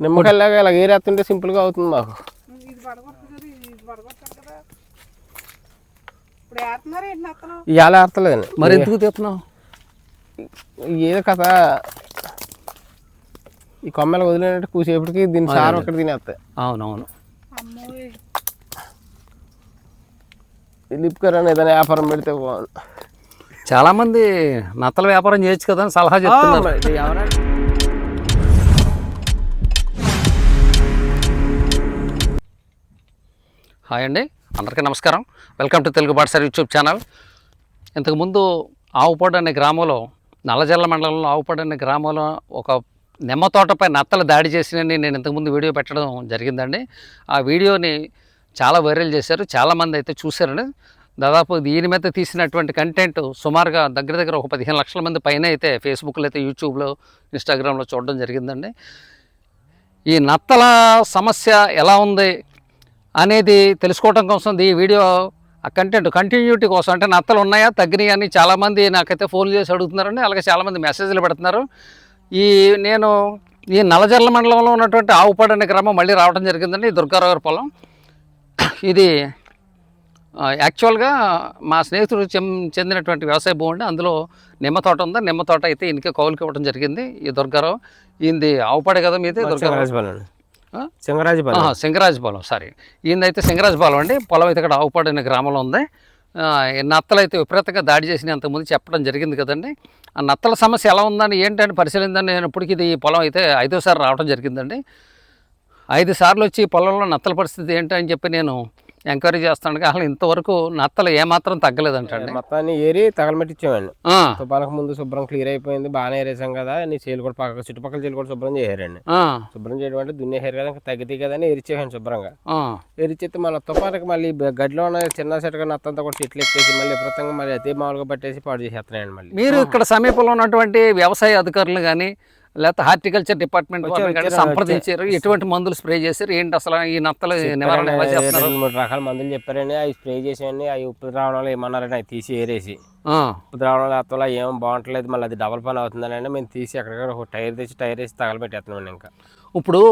నిమ్మకాయలాగా ఇలా ఏరేస్తుంటే సింపుల్గా అవుతుంది మాకు. ఇవాళ ఏర్తలేదండి. మరి ఎందుకు తీస్తున్నావు? ఏదో కథ. ఈ కొమ్మలు వదిలినట్టు కూసేపటికి దీని సార్ ఒకటి తినేస్తాయి. అవునవును. అమ్మోయ్ లిప్కర్ ఏదైనా వ్యాపారం పెడితే బాగుంది చాలామంది నత్తల వ్యాపారం చేయొచ్చు కదా అని సలహా చెప్తున్నారు. ఎవరైనా హాయ్ అండి. అందరికీ నమస్కారం. వెల్కమ్ టు తెలుగు పాఠశాల సార్ యూట్యూబ్ ఛానల్. ఇంతకుముందు ఆవుపాడు అనే గ్రామంలో నల్లజల్ల మండలంలో ఆవుపాడు అనే గ్రామంలో ఒక నిమ్మ తోటపై నత్తలు దాడి చేసినని నేను ఇంతకుముందు వీడియో పెట్టడం జరిగిందండి. ఆ వీడియోని చాలా వైరల్ చేశారు. చాలామంది అయితే చూశారండి. దాదాపు దీని మీద తీసినటువంటి కంటెంట్ సుమారుగా దగ్గర దగ్గర ఒక పదిహేను లక్షల మంది పైన అయితే ఫేస్బుక్లో అయితే యూట్యూబ్లో ఇన్స్టాగ్రామ్లో చూడడం జరిగిందండి. ఈ నత్తల సమస్య ఎలా ఉంది? అనేది తెలుసుకోవడం కోసం ఈ వీడియో ఆ కంటెంట్ కంటిన్యూటీ కోసం అంటే నత్తలు ఉన్నాయా తగ్గినాయి అని చాలామంది నాకైతే ఫోన్ చేసి అడుగుతున్నారండి. అలాగే చాలామంది మెసేజ్లు పెడుతున్నారు. ఈ నేను ఈ నల్లజర్ల మండలంలో ఉన్నటువంటి ఆవుపాడు అనే గ్రామం మళ్ళీ రావడం జరిగిందండి. దుర్గారావు గారి పొలం. ఇది యాక్చువల్గా మా స్నేహితుడు చెందినటువంటి వ్యవసాయ భూమి అండి. అందులో నిమ్మ తోట ఉంది. నిమ్మ తోట అయితే ఇన్కే కౌలుకి ఇవ్వడం జరిగింది. ఈ దుర్గారావు ఈయనది ఆవుపాడే కదా మీది? దుర్గారావు. సింగరాజపాలెం? సింగరాజపాలెం సారీ. ఈయనైతే సింగరాజపాలెం అండి. పొలం అయితే ఇక్కడ ఆవుపాడు అనే గ్రామంలో ఉంది. నత్తలు అయితే విపరీతంగా దాడి చేసిన అంతకుముందు చెప్పడం జరిగింది కదండి. ఆ నత్తల సమస్య ఎలా ఉందని ఏంటని పరిశీలిందని నేను ఇప్పటికి ఇది ఈ పొలం అయితే ఐదోసారి రావడం జరిగిందండి. ఐదు సార్లు వచ్చి ఈ పొలంలో నత్తల పరిస్థితి ఏంటని చెప్పి నేను ఎంక్వైరీ చేస్తాను అసలు ఇంతవరకు నత్తలు ఏమాత్రం తగ్గలేదంటండి. మొత్తాన్ని ఏరి తగలమెట్టించామండి తుపాలకు ముందు శుభ్రం క్లియర్ అయిపోయింది బాగానే ఏరేసాం కదా నీ చేలు కూడా పక్క చుట్టుపక్కల చేలు కూడా శుభ్రం చేశారండి ఆ, శుభ్రం చేయడం అంటే దున్నేసారు కదా ఇంకా తగ్గితే కదా అని ఎరిచేసాను శుభ్రంగా ఎరిచేస్తే మళ్ళీ తుపానికి మళ్ళీ గడ్డిలో ఉన్న చిన్న చెట్టుగా నత్తంతా కూడా చెట్లు ఎత్తేసి మళ్ళీ విపరీతంగా మళ్ళీ అదే మామూలుగా పట్టేసి పాడు చేసేస్తున్నాయండి మళ్ళీ. మీరు ఇక్కడ సమీపంలో ఉన్నటువంటి వ్యవసాయ అధికారులు కానీ లేకపోతే హార్టికల్చర్ డిపార్ట్మెంట్ సంప్రదించారు. ఎటువంటి మందులు స్ప్రే చేశారు? ఏంటి అసలు ఈ నత్తలు నివారణ మూడు రకాల మందులు చెప్పారండి. అవి స్ప్రే చేసేయండి అవి ఉప్పు ద్రావణాలు ఏమన్నారండి అవి తీసి ఏరేసి. ఉప్పు ద్రావణాలు అత్తలా ఏం బాగుంటలేదు మళ్ళీ అది డబల్ పని అవుతుందని మేము తీసి ఎక్కడికక్కడ ఒక టైర్ తెచ్చి టైర్ వేసి తగలబెట్టేస్తున్నాం ఇంకా. ఇప్పుడు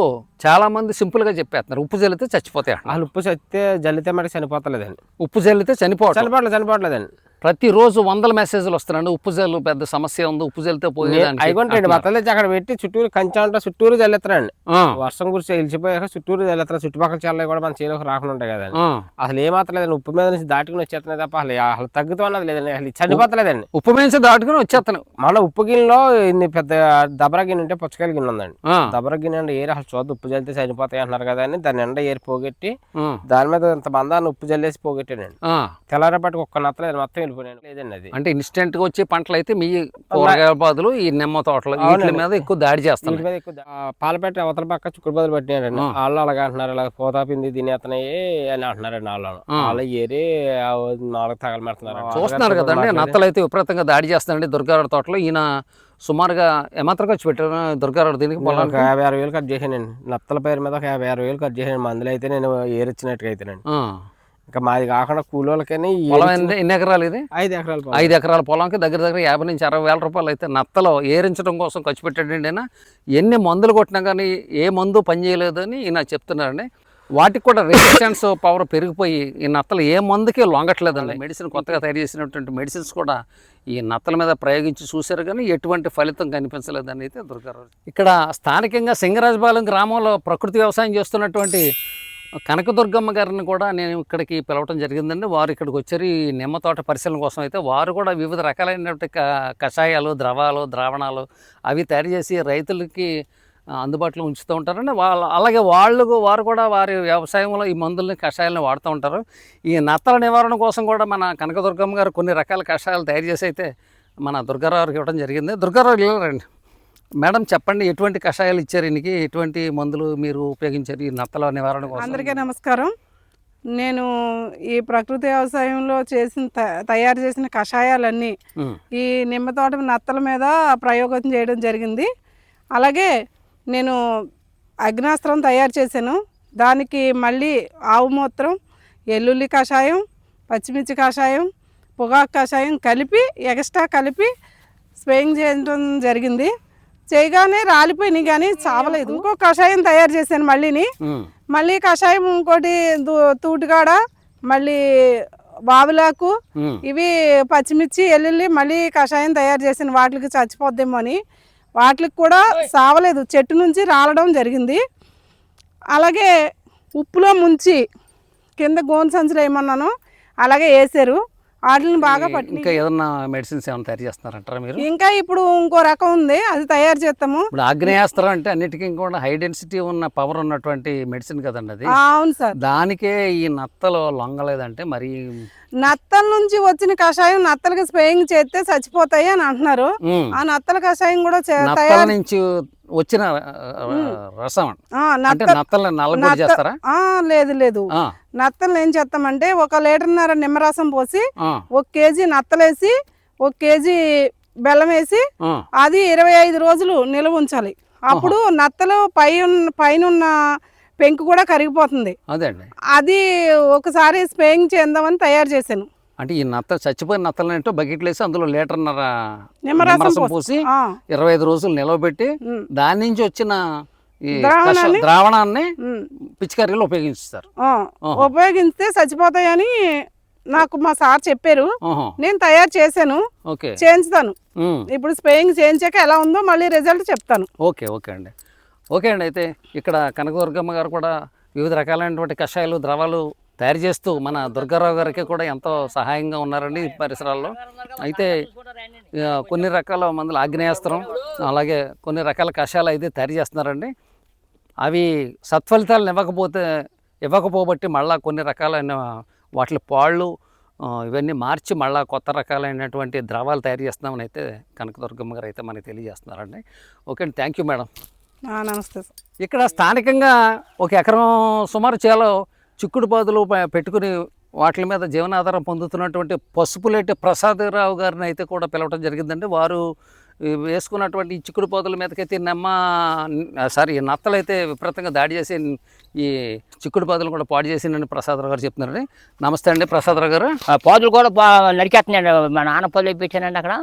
చాలా మంది సింపుల్గా చెప్పేస్తున్నారు. ఉప్పు జల్లితే చచ్చిపోతాయి. అసలు ఉప్పు చచ్చితే జల్లితే మనకి చనిపోతలేదండి. ఉప్పు జల్లితే చనిపోవటం. చనిపోవట్లేదు చనిపోవట్లేదండి. ప్రతిరోజు వందల మెసేజ్లు వస్తున్నాయండి. ఉప్పు జల్లు పెద్ద సమస్య ఉంది. ఉప్పు జల్లితే పోయేదానికి అయిపోండి బట్టలు తెచ్చి అక్కడ పెట్టి చుట్టూరు కంచె ఉంటా చుట్టూరు చల్లేస్తారండి ఆ, వర్షం గురించి వెళ్ళిపోయాక చుట్టూరు చల్లేస్తారు చుట్టుపక్కల చల్లవి కూడా మన చేలోకి రాకుండా ఉంటాయి కదండి. ఆ. అసలు ఏమాత్రం లేదండి. ఉప్పు మీద నుంచి దాటుకుని వచ్చేస్తున్నాయి తప్ప అసలు అసలు తగ్గుతూ అన్నది లేదండి. అసలు చనిపోతలేదండి. ఉప్పు మేంచి దాటుకుని వచ్చేస్తాను మన ఉప్పు గిన్నెలో ఇన్ని పెద్ద దబరా గిన్నె ఉంటే పుచ్చకాయల గిన్నె ఉందండి. దబరా గిన్నె అంటే ఏరి అసలు చూద్దు. ఉప్పు చల్లితే చనిపోతాయి అంటున్నారు కదా అని దాని ఎండ ఏరి పోగొట్టి దాని మీద ఇంత బంధాన్ని ఉప్పు జల్లేసి పోగొట్టానండి. తెల్లారపాటికి ఒక్క నత్తలేదు మొత్తం వెళ్ళిపోయాను లేదండి అది. అంటే ఇన్స్టెంట్గా వచ్చే పంటలు అయితే మీ కూరగాయల బాధలు ఈ నిమ్మ తోటలు వీటి మీద ఎక్కువ దాడి మీద ఎక్కువ ఆ, పాలపెట్టి అవతల పక్క చుక్కుడు బదులు పెట్టినారండి. వాళ్ళు అలాగ అంటున్నారు ఇలా పోతాపింది తినేస్తున్నాయి అని అంటున్నారండి వాళ్ళు. వాళ్ళు ఏరి నాలుగు తగలమెడుతున్నారు చూస్తున్నారు కదండి నత్తలు అయితే విపరీతంగా దాడి చేస్తానండి దుర్గారావు తోటలో. ఈయన సుమారుగా ఏమాత్రం ఖర్చు పెట్టారు దుర్గారావు దీనికి నేను పొలానికి? యాభై ఆరు వేలు కట్ చేశానండి. నత్తల పేరు మీద ఒక యాభై ఆరు వేలు కట్ చేశాను మందులు అయితే నేను ఏరిచ్చినట్టుగా అయితేనండి. ఇంకా మాది కాకుండా కూలోళ్ళకని పొలం ఎన్ని ఎకరాలు ఇది? ఐదు ఎకరాలు. ఐదు ఎకరాల పొలంకి దగ్గర దగ్గర యాభై నుంచి అరవై వేల రూపాయలు అయితే నత్తలు ఏరించడం కోసం ఖర్చు పెట్టాడండి ఆయన ఎన్ని మందులు కొట్టినా కానీ ఏ మందు పనిచేయలేదని ఈయన చెప్తున్నారండి. వాటికి కూడా రెసిస్టెన్స్ పవర్ పెరిగిపోయి ఈ నత్తలు ఏ మందుకి లొంగట్లేదండి. మెడిసిన్ కొత్తగా తయారు చేసినటువంటి మెడిసిన్స్ కూడా ఈ నత్తల మీద ప్రయోగించి చూశారు కానీ ఎటువంటి ఫలితం కనిపించలేదని అయితే దుర్గారావు ఇక్కడ స్థానికంగా సింగరాజపాలెం గ్రామంలో ప్రకృతి వ్యవసాయం చేస్తున్నటువంటి కనకదుర్గమ్మ గారిని కూడా నేను ఇక్కడికి పిలవటం జరిగిందండి. వారు ఇక్కడికి వచ్చారు. ఈ నిమ్మ తోట పరిశీలన కోసం అయితే వారు కూడా వివిధ రకాలైనటువంటి క- కషాయాలు ద్రవాలు ద్రావణాలు అవి తయారు చేసి రైతులకి అందుబాటులో ఉంచుతూ ఉంటారండి. వాళ్ళ అలాగే వాళ్ళు వారు కూడా వారి వ్యవసాయంలో ఈ మందుల్ని కషాయాలను వాడుతూ ఉంటారు. ఈ నత్తల నివారణ కోసం కూడా మన కనకదుర్గమ్మ గారు కొన్ని రకాల కషాయాలు తయారు చేసి అయితే మన దుర్గారావుకి ఇవ్వడం జరిగింది. దుర్గారావు ఇలా రండి మేడం చెప్పండి ఎటువంటి కషాయాలు ఇచ్చారు ఈయనకి? ఎటువంటి మందులు మీరు ఉపయోగించారు? ఈ నత్తల నివారణ కోసం. అందరికీ నమస్కారం. నేను ఈ ప్రకృతి వ్యవసాయంలో చేసిన త- తయారు చేసిన కషాయాలన్నీ. ఈ నిమ్మ తోట నత్తల మీద ప్రయోగం చేయడం జరిగింది. అలాగే నేను అగ్నాస్త్రం తయారు చేశాను. దానికి మళ్ళీ ఆవు మూత్రం ఎల్లుల్లి కషాయం పచ్చిమిర్చి కషాయం పొగాకు కషాయం కలిపి ఎక్స్ట్రా కలిపి స్ప్రేయింగ్ చేయడం జరిగింది. చేయగానే రాలిపోయినాయి కానీ చావలేదు. ఇంకో కషాయం తయారు చేశాను మళ్ళీని. మళ్ళీ కషాయం ఇంకోటి తూటికాడ మళ్ళీ వావిలాకు ఉమ్, ఇవి పచ్చిమిర్చి ఎల్లుల్లి మళ్ళీ కషాయం తయారు చేసిన వాటికి చచ్చిపోద్దేమో అని. వాటికి కూడా సావలేదు. చెట్టు నుంచి రాలడం జరిగింది. అలాగే ఉప్పులో ముంచి కింద గోను సంచులు వేయమన్నాను అలాగే వేసారు వాటిని బాగా పట్టి ఇంకా ఏదన్నా మెడిసిన్స్ ఏమైనా తయారు చేస్తున్నారంటారా మీరు? ఇంకా ఇప్పుడు ఇంకో రకం ఉంది అది తయారు చేస్తాము. ఇప్పుడు ఆగ్నేయాస్త్రం అంటే అన్నిటికీ కూడా హై డెన్సిటీ ఉన్న పవర్ ఉన్నటువంటి మెడిసిన్ కదండి అది. అవును సార్. దానికే ఈ నత్తలు లొంగలేదంటే మరి నత్తల నుంచి వచ్చిన కషాయం నత్తలకి స్ప్రేయింగ్ చేస్తే చచ్చిపోతాయి అని అంటున్నారు. ఆ నత్తల కషాయం కూడా తయారు నుంచి వచ్చిన రసం అంటే నల్లగొడి చేస్తారా? లేదు లేదు. నత్తలు ఏం చేస్తామంటే ఒక లీటర్న్నర నిమ్మరసం పోసి ఒక కేజీ నత్తలేసి ఒక కేజీ బెల్లం వేసి అది ఇరవై ఐదు రోజులు నిల్వ ఉంచాలి. అప్పుడు నత్తలు పై పైన ఉన్న పెంకు కూడా కరిగిపోతుంది. అది ఒకసారి స్ప్రేయింగ్ చేద్దామని తయారు చేశాను. అంటే ఈ నత్త చచ్చిపోయిన నత్తలు ఏంటో బకెట్లు వేసి అందులో లీటర్న్నర నిమ్మరసం పోసి- ఇరవై ఐదు రోజులు నిలవబెట్టి దాని నుంచి వచ్చిన ఈ ద్రావణాన్ని? పిచికారీలో ఉపయోగిస్తారు. ఉపయోగిస్తే చచ్చిపోతాయని నాకు మా సార్ చెప్పారు. నేను తయారు చేశాను. ఓకే. చేయించుతాను. ఇప్పుడు స్ప్రేయింగ్ చేయించాక ఎలా ఉందో మళ్ళీ రిజల్ట్ చెప్తాను. ఓకే ఓకే అండి. ఓకే అండి అయితే ఇక్కడ కనకదుర్గమ్మ గారు కూడా వివిధ రకాలైనటువంటి కషాయాలు ద్రవాలు తయారు చేస్తూ మన దుర్గారావు గారికి కూడా ఎంతో సహాయంగా ఉన్నారండి ఈ పరిసరాల్లో. అయితే కొన్ని రకాల మందులు ఆగ్నేయాస్త్రం అలాగే కొన్ని రకాల కషాయాలు అయితే తయారు చేస్తున్నారండి. అవి సత్ఫలితాలను ఇవ్వకపోతే ఇవ్వకపోబట్టి మళ్ళా కొన్ని రకాలైన వాటి పాళ్ళు ఇవన్నీ మార్చి మళ్ళా కొత్త రకాలైనటువంటి ద్రవాలు తయారు చేస్తున్నామని అయితే కనకదుర్గమ్మ గారు అయితే మనకి తెలియజేస్తున్నారండి. ఓకే అండి థ్యాంక్ యూ మేడం నమస్తే ఇక్కడ స్థానికంగా ఒక ఎకరం సుమారు చేలో చిక్కుడు పాదులు పెట్టుకుని వాటి మీద జీవనాధారం పొందుతున్నటువంటి పసుపులేటి ప్రసాదరావు గారిని అయితే కూడా పిలవటం జరిగిందండి. వారు వేసుకున్నటువంటి చిక్కుడు పాదుల మీదకైతే నెమ్మ సారీ నత్తలైతే విపరీతంగా దాడి చేసి ఈ చిక్కుడు పాదులు కూడా పాడు చేసిందని ప్రసాదరావు గారు చెప్తున్నారండి. నమస్తే అండి ప్రసాదరావు గారు. ఆ పాదులు కూడా నరికేస్తున్నాయండి. మా నాన్న పొలం ఇప్పించానండి అక్కడ.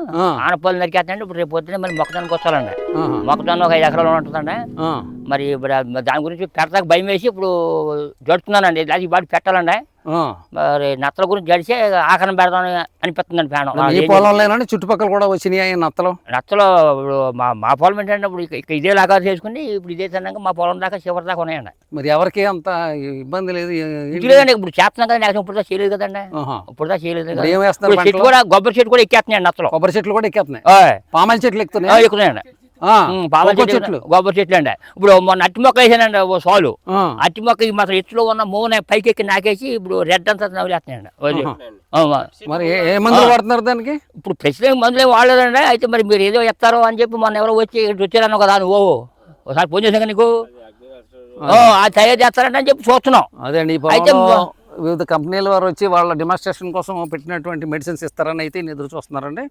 ఆనపల్లి నరికేస్తున్నాయండి. ఇప్పుడు రేపు పొద్దున్న మరి మొక్కజొన్నకి వచ్చాలండి ఆహా. మొక్కజొన్న ఒక ఐదు ఎకరాలు ఉంటుందండి. మరి ఇప్పుడు దాని గురించి పెట్టడానికి భయం వేసి ఇప్పుడు జడుతున్నానండి దానికి బాటి పెట్టాలండి. మరి నత్తల గురించి జడిసి ఆకరణ పెడదామని అనిపిస్తుందండి ఫ్యాన్. ఈ పొలంలోనండి చుట్టుపక్కల కూడా వచ్చినాయి నత్తలు? నత్తలు ఇప్పుడు మా మా పొలం ఏంటంటే ఇప్పుడు ఇక- ఇక ఇదే లాగా చేసుకుని ఇప్పుడు ఇదే తిన్నాక మా పొలం దాకా చివరి దాకా ఉన్నాయండి. మరి ఎవరికి అంత ఇబ్బంది లేదు ఇది లేదండి ఇప్పుడు చేస్తున్నాం కదా నాకు ఇప్పుడు చేయలేదు కదండి. ఇప్పుడు చేయలేదు ఏం వేస్తున్నారు చెట్టు? కూడా కొబ్బరి చెట్టు కూడా ఎక్కేస్తున్నాయండి నత్తలు. కొబ్బరి చెట్లు కూడా ఎక్కేస్తున్నాయి. ఓయ్. పామాయిల చెట్లు ఎక్కుతున్నాయి? ఎక్కుతున్నాయండి. కొబ్బరి చెట్లు. చెట్లు కొబ్బరి చెట్లు అండి. ఇప్పుడు మొన్న అట్టి మొక్క వేసానండి ఓ సాలు. అట్టి మొక్క మాత్రం ఎత్తులో ఉన్న మూన పైకి ఎక్కి నాకేసి ఇప్పుడు రెడ్ అంతా నవ్వులేస్తున్నాయండి మరి ఏ- మందులు వాడుతున్నారు దానికి? ఇప్పుడు ప్రస్తుతం మందులు ఏం వాడలేదండి. అయితే మరి మీరు ఏదో చెప్తారో అని చెప్పి మొన్న ఎవరో వచ్చి ఇక్కడ వచ్చారన్న కదా నువ్వు ఒకసారి ఫోన్ చేసాక నీకు? ఆ, అది తయారు చేస్తారంట అని చెప్పి చూస్తున్నాం. అదే అయితే వివిధ కంపెనీల వారు వచ్చి వాళ్ళ డెమాన్స్ట్రేషన్ కోసం పెట్టినటువంటి మెడిసిన్స్ ఇస్తారని అయితే ఈయన ఎదురు చూస్తున్నారండి.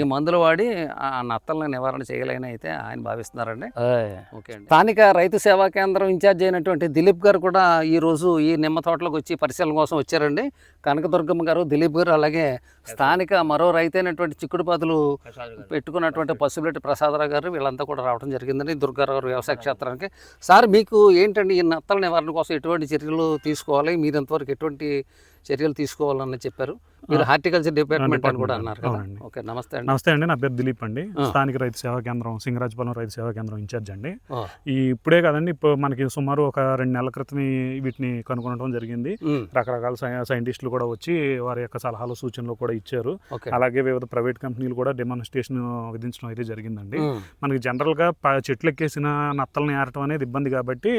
ఈ మందులు వాడి ఆ నత్తలను నివారణ చేయలేని అయితే ఆయన భావిస్తున్నారండి. ఓకే అండి. స్థానిక రైతు సేవా కేంద్రం ఇన్ఛార్జ్ అయినటువంటి దిలీప్ గారు కూడా ఈ రోజు ఈ నిమ్మ తోటలోకి వచ్చి పరిశీలన కోసం వచ్చారండి. కనకదుర్గమ్మ గారు దిలీప్ గారు అలాగే స్థానిక మరో రైతు అయినటువంటి చిక్కుడుపాదులు పెట్టుకున్నటువంటి పసుపులెట్టి ప్రసాదరావు గారు వీళ్ళంతా కూడా రావడం జరిగిందండి. దుర్గారావు గారు వ్యవసాయ క్షేత్రానికి. సార్ మీకు ఏంటండి ఈ నత్తల నివారణ కోసం ఎటువంటి చర్యలు తీసుకోవాలి? మీరు ఇంతవరకు ఎటువంటి చర్యలు తీసుకోవాలని చెప్పారు. మీరు హార్టికల్చర్ డిపార్ట్మెంట్ అని కూడా అన్నారు కదా. ఓకే నమస్తే అండి. నమస్తే అండి నా పేరు దిలీప్ అండి. స్థానిక రైతు సేవా కేంద్రం సింగరాజపాలెం రైతు సేవా కేంద్రం ఇన్ఛార్జ్ అండి. ఈ ఇప్పుడే కదండి ఇప్పుడు మనకి సుమారు ఒక రెండు నెలల క్రితం వీటిని కనుగొనడం జరిగింది. రకరకాల సైంటిస్టులు కూడా వచ్చి వారి యొక్క సలహాలు సూచనలు కూడా ఇచ్చారు. అలాగే వివిధ ప్రైవేట్ కంపెనీలు కూడా డెమాన్స్ట్రేషన్ విధించడం అయితే జరిగిందండి. మనకి జనరల్గా చెట్లు ఎక్కేసిన నత్తలను ఏరటం అనేది ఇబ్బంది కాబట్టి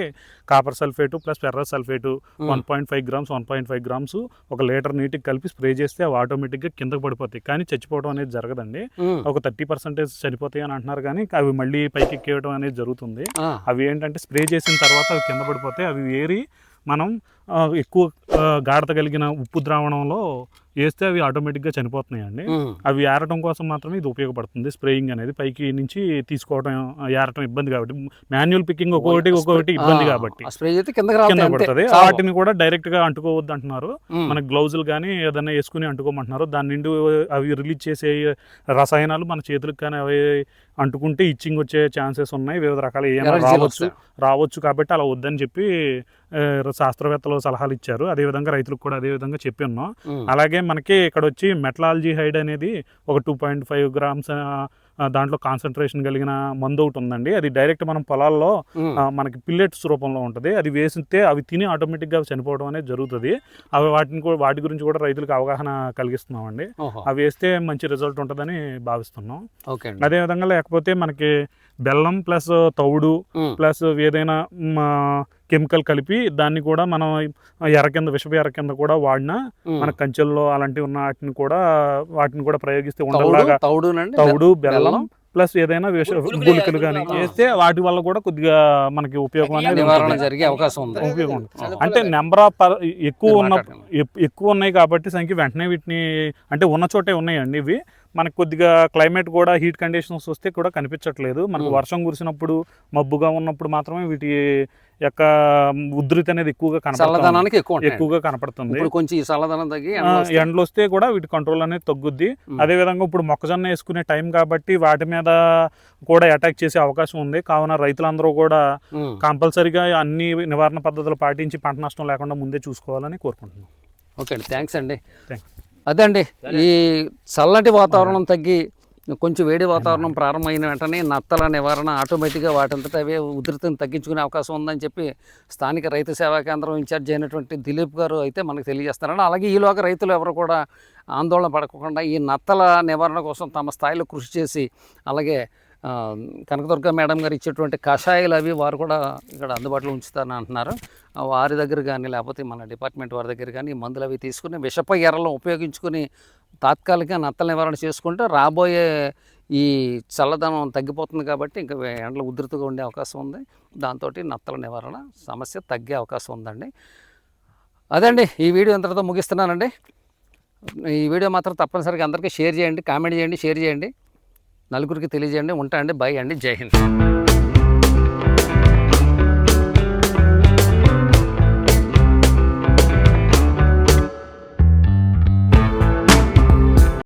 copper sulphate plus ferrous sulphate one point five grams one point five grams ఒక లీటర్ నీటికి కలిపి స్ప్రే చేస్తే అవి ఆటోమేటిక్గా కిందకు పడిపోతాయి. కానీ చచ్చిపోవడం అనేది జరగదండి. ఒక థర్టీ పర్సెంటేజ్ చనిపోతాయి అని అంటున్నారు కానీ అవి మళ్ళీ పైకి ఎక్కేయడం అనేది జరుగుతుంది. అవి ఏంటంటే స్ప్రే చేసిన తర్వాత అవి కింద పడిపోతే అవి ఏరి మనం ఎక్కువ గాఢత కలిగిన ఉప్పు ద్రావణంలో వేస్తే అవి ఆటోమేటిక్గా చనిపోతున్నాయండి. అవి ఏరటం కోసం మాత్రమే ఇది ఉపయోగపడుతుంది. స్ప్రేయింగ్ అనేది పైకి నుంచి తీసుకోవడం ఏరటం ఇబ్బంది కాబట్టి. మాన్యువల్ పికింగ్ ఒక్కొక్కటి ఒక్కొక్కటి ఇబ్బంది కాబట్టి. కింద పడుతుంది. వాటిని కూడా డైరెక్ట్గా అంటుకోవద్దు అంటున్నారు. మన గ్లౌజులు కానీ ఏదైనా వేసుకుని అంటుకోమంటున్నారు. దాని నుండి అవి రిలీజ్ చేసే రసాయనాలు మన చేతులకు కానీ అవి అంటుకుంటే ఇచ్చింగ్ వచ్చే ఛాన్సెస్ ఉన్నాయి. వివిధ రకాల ఏమైనా రావచ్చు. రావచ్చు కాబట్టి అలా వద్దని చెప్పి శాస్త్రవేత్తలు సలహాలు ఇచ్చారు. అదేవిధంగా రైతులకు కూడా అదే విధంగా చెప్పి ఉన్నాం. అలాగే మనకి ఇక్కడ వచ్చి మెటలాలజీ హైడ్ అనేది ఒక టూ పాయింట్ ఫైవ్ గ్రామ్స్ దాంట్లో కాన్సన్ట్రేషన్ కలిగిన మందు ఒకటి ఉందండి. అది డైరెక్ట్ మనం పొలాల్లో మనకి పిల్లెట్స్ రూపంలో ఉంటుంది. అది వేసితే అవి తిని ఆటోమేటిక్గా చనిపోవడం అనేది జరుగుతుంది. అవి వాటిని కూడా వాటి గురించి కూడా రైతులకు అవగాహన కలిగిస్తున్నామండి. అవి వేస్తే మంచి రిజల్ట్ ఉంటుందని భావిస్తున్నాం. అదేవిధంగా లేకపోతే మనకి బెల్లం ప్లస్ తౌడు. ప్లస్ ఏదైనా కెమికల్ కలిపి దాన్ని కూడా మనం ఎర్ర కింద విషపు ఎర్ర కింద కూడా వాడినా. మన కంచెల్లో అలాంటివి ఉన్న వాటిని కూడా వాటిని కూడా ప్రయోగిస్తే ఉండలాగా తౌడు బెల్లం ప్లస్ ఏదైనా విష గుళికలు కానీ. వేస్తే వాటి వల్ల కూడా కొద్దిగా మనకి ఉపయోగం అనేది. జరిగే అవకాశం ఉంది ఉపయోగం ఉంటుంది. అంటే నెంబర్ ఆఫ్ పర్- ఎక్కువ ఉన్న ఎక్కువ ఉన్నాయి కాబట్టి సంఖ్య వెంటనే వీటిని అంటే ఉన్న చోటే ఉన్నాయండి ఇవి మనకు కొద్దిగా క్లైమేట్ కూడా హీట్ కండిషన్స్ వస్తే కూడా కనిపించట్లేదు మనకు. వర్షం కురిసినప్పుడు మబ్బుగా ఉన్నప్పుడు మాత్రమే వీటి యొక్క ఉధృతి అనేది ఎక్కువగా కనపడుతుంది ఎక్కువ ఎక్కువగా కనపడుతుంది ఇప్పుడు కొంచెం ఈ చల్లదనం తగ్గి ఆ, ఎండలు వస్తే కూడా వీటి కంట్రోల్ అనేది తగ్గుద్ది. అదే విధంగా ఇప్పుడు మొక్కజొన్న వేసుకునే టైం కాబట్టి వాటి మీద కూడా అటాక్ చేసే అవకాశం ఉంది. కావున రైతులందరూ కూడా. కంపల్సరీగా అన్ని నివారణ పద్ధతులు పాటించి పంట నష్టం లేకుండా ముందే చూసుకోవాలని కోరుకుంటున్నాం. ఓకే అండి. థ్యాంక్స్ అండి. అదే అండి ఈ చల్లటి వాతావరణం తగ్గి కొంచెం వేడి వాతావరణం ప్రారంభమైన వెంటనే నత్తల నివారణ ఆటోమేటిక్గా వాటంతట అవే ఉధృతిని తగ్గించుకునే అవకాశం ఉందని చెప్పి స్థానిక రైతు సేవా కేంద్రం ఇన్ఛార్జ్ అయినటువంటి దిలీప్ గారు అయితే మనకు తెలియజేస్తున్నారని అలాగే ఈలోగా రైతులు ఎవరు కూడా ఆందోళన పడకుండా ఈ నత్తల నివారణ కోసం తమ స్థాయిలో కృషి చేసి అలాగే కనకదుర్గ మేడం గారు ఇచ్చేటువంటి కషాయాలు అవి వారు కూడా ఇక్కడ అందుబాటులో ఉంచుతారని అంటున్నారు. వారి దగ్గర కానీ లేకపోతే మన డిపార్ట్మెంట్ వారి దగ్గర కానీ మందులు అవి తీసుకుని విషప ఎర్రలను ఉపయోగించుకుని తాత్కాలిక నత్తల నివారణ చేసుకుంటే రాబోయే ఈ చల్లదనం తగ్గిపోతుంది కాబట్టి ఇంకా ఎండలు ఉధృతిగా ఉండే అవకాశం ఉంది. దాంతో నత్తల నివారణ సమస్య తగ్గే అవకాశం ఉందండి. అదండి ఈ వీడియో ఇంతటితో ముగిస్తున్నానండి. ఈ వీడియో మాత్రం తప్పనిసరిగా అందరికీ షేర్ చేయండి కామెంట్ చేయండి షేర్ చేయండి. నలుగురికి తెలియజేయండి ఉంటా అండి బై అండి జై హింద్.